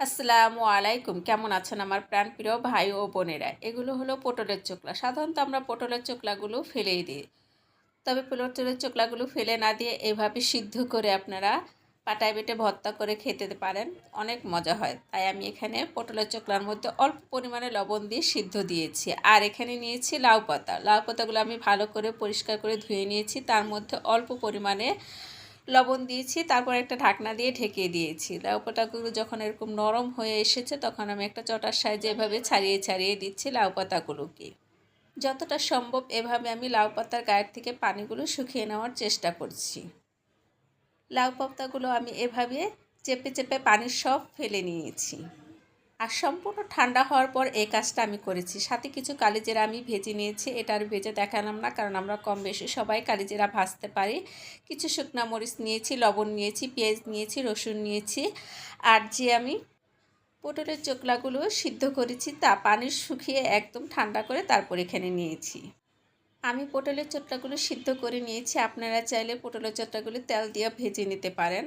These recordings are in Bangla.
আসসালামু আলাইকুম। কেমন আছেন আমার প্রাণপ্রিয় ভাই ও বোনেরা? এগুলো হলো পটলের চোকলা। সাধারণত আমরা পটলের চোকলাগুলো ফেলেই দিই। তবে পটলের চোকলাগুলো ফেলে না দিয়ে এভাবে সিদ্ধ করে আপনারা পাটায় বেটে ভর্তা করে খেতে পারেন। অনেক মজা হয়। তাই আমি এখানে পটলের চোকলার মধ্যে অল্প পরিমাণে লবণ দিয়ে সিদ্ধ দিয়েছি। আর এখানে নিয়েছি লাউ পাতা। লাউ পাতাগুলো আমি ভালো করে পরিষ্কার করে ধুয়ে নিয়েছি। তার মধ্যে অল্প পরিমাণে লবণ দিয়েছি, তারপর একটা ঢাকনা দিয়ে ঢেকে দিয়েছি। লাউ পাতাগুলো যখন এরকম নরম হয়ে এসেছে, তখন আমি একটা চটার সাহায্যে এভাবে ছাড়িয়ে ছাড়িয়ে দিচ্ছি লাউ পাতাগুলোকে। যতটা সম্ভব এভাবে আমি লাউ পাতার গায়ের থেকে পানিগুলো শুকিয়ে নেওয়ার চেষ্টা করছি। লাউ পাতাগুলো আমি এভাবে চেপে চেপে পানির সব ফেলে নিয়েছি। আর সম্পূর্ণ ঠান্ডা হওয়ার পর এই কাজটা আমি করেছি। সাথে কিছু কালিজেরা আমি ভেজে নিয়েছি। এটা আর ভেজে দেখালাম না, কারণ আমরা কম বেশি সবাই কালিজেরা ভাজতে পারি। কিছু শুকনা মরিচ নিয়েছি, লবণ নিয়েছি, পেঁয়াজ নিয়েছি, রসুন নিয়েছি। আর যে আমি পটলের চোকলাগুলো সিদ্ধ করেছি, তা পানি শুকিয়ে একদম ঠান্ডা করে তারপর এখানে নিয়েছি। আমি পটলের চোটলাগুলো সিদ্ধ করে নিয়েছি। আপনারা চাইলে পটলের চোটলাগুলো তেল দিয়ে ভেজে নিতে পারেন।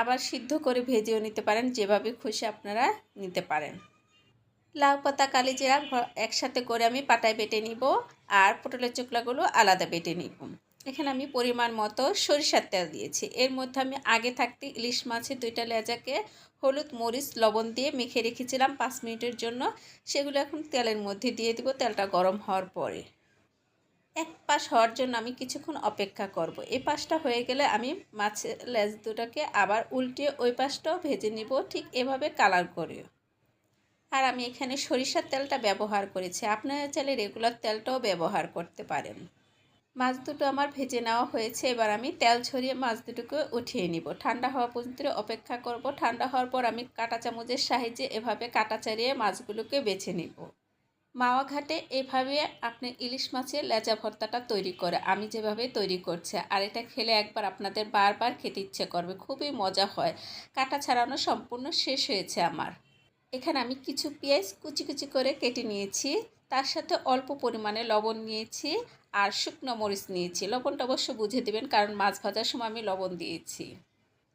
আবার সিদ্ধ করে ভেজেও নিতে পারেন, যেভাবে খুশি আপনারা নিতে পারেন। লাউ পাতা কালিজিরা একসাথে করে আমি পাটায় বেটে নিব আর পটলের চোকলাগুলো আলাদা বেটে নিব। এখানে আমি পরিমাণ মতো সরিষার তেল দিয়েছি। এর মধ্যে আমি আগে থাকতে ইলিশ মাছের দুইটা লেজাকে হলুদ, মরিচ, লবণ দিয়ে মেখে রেখেছিলাম পাঁচ মিনিটের জন্য। সেগুলো এখন তেলের মধ্যে দিয়ে দিব, তেলটা গরম হওয়ার পরে। এক পাশ হওয়ার জন্য আমি কিছুক্ষণ অপেক্ষা করব। এই পাশটা হয়ে গেলে আমি মাছের লেজ দুটাকে আবার উল্টে ওই পাশটাও ভেজে নিব, ঠিক এভাবে কালার করে আর আমি এখানে সরিষার তেলটা ব্যবহার করেছি। আপনারা চাইলে রেগুলার তেলটাও ব্যবহার করতে পারেন। মাছ দুটো আমার ভেজে নেওয়া হয়েছে, এবার আমি তেল ছড়িয়ে মাছ দুটোকে উঠিয়ে নিব। ঠান্ডা হওয়া পর্যন্ত অপেক্ষা করব। ঠান্ডা হওয়ার পর আমি কাঁটা চামচের সাহায্যে এভাবে কাটা চাড়িয়ে মাছগুলোকে বেছে নিব। মাওয়া ঘাটে এভাবে আপনি ইলিশ মাছের লেজা ভর্তাটা তৈরি করে, আমি যেভাবে তৈরি করছি, আর এটা খেলে একবার আপনাদের বারবার খেতে ইচ্ছে করবে, খুবই মজা হয়। কাটা ছাড়ানো সম্পূর্ণ শেষ হয়েছে আমার। এখানে আমি কিছু পেঁয়াজ কুচি কুচি করে কেটে নিয়েছি, তার সাথে অল্প পরিমাণে লবণ নিয়েছি আর শুকনো মরিচ নিয়েছি। লবণটা অবশ্য বুঝে দেবেন, কারণ মাছ ভাজার সময় আমি লবণ দিয়েছি।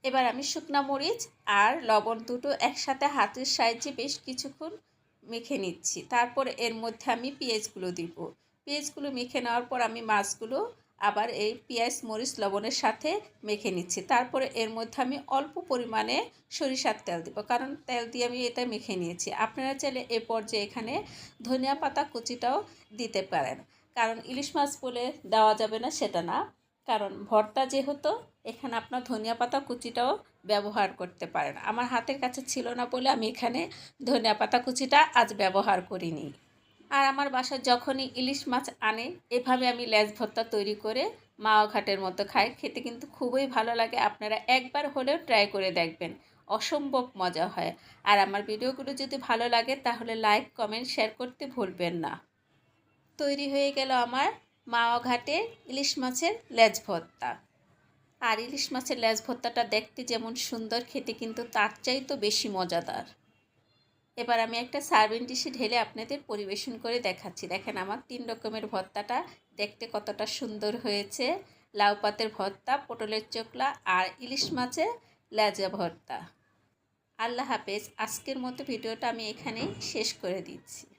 এবার আমি শুকনো মরিচ আর লবণ দুটো একসাথে হাতের সাহায্যে বেশ কিছুক্ষণ মেখে নিচ্ছি। তারপর এর মধ্যে আমি পেঁয়াজগুলো দিব। পেঁয়াজগুলো মেখে নেওয়ার পর আমি মাছগুলো আবার এই পেঁয়াজ, মরিচ, লবণের সাথে মেখে নিচ্ছি। তারপরে এর মধ্যে আমি অল্প পরিমাণে সরিষার তেল দিব। কারণ তেল দিয়ে আমি এটা মেখে নিয়েছি। আপনারা চাইলে এ পর্যায়ে এখানে ধনিয়া পাতা কুচিটাও দিতে পারেন। কারণ ইলিশ মাছ বলে দেওয়া যাবে না, সেটা না। কারণ ভর্তা যেহেতু, এখানে আপনার ধনিয়া পাতা কুচিটাও ব্যবহার করতে পারেন। আমার হাতের কাছে ছিল না বলে আমি এখানে ধনিয়া পাতা কুচিটা আজ ব্যবহার করিনি। আর আমার বাসায় যখনই ইলিশ মাছ আনে, এভাবে আমি লেজ ভর্তা তৈরি করে মাও ঘাটের মতো খাই। খেতে কিন্তু খুবই ভালো লাগে। আপনারা একবার হলেও ট্রাই করে দেখবেন। অসম্ভব মজা হয়। আর আমার ভিডিওগুলো যদি ভালো লাগে, তাহলে লাইক, কমেন্ট, শেয়ার করতে ভুলবেন না। তৈরি হয়ে গেল আমার মাওয়া ঘাটে ইলিশ মাছের লেজ ভর্তা। আর ইলিশ মাছের লেজ ভর্তাটা দেখতে যেমন সুন্দর, খেতে কিন্তু তার চাইতো বেশি মজাদার। এবার আমি একটা সার্ভিং ডিশে ঢেলে আপনাদের পরিবেশন করে দেখাচ্ছি। দেখেন আমার তিন রকমের ভর্তাটা, দেখতে কতটা সুন্দর হয়েছে। লাউ পাতের ভর্তা, পটলের চোকলা আর ইলিশ মাছের লেজা ভর্তা। আল্লাহ হাফেজ, আজকের মতো ভিডিওটা আমি এখানেই শেষ করে দিচ্ছি।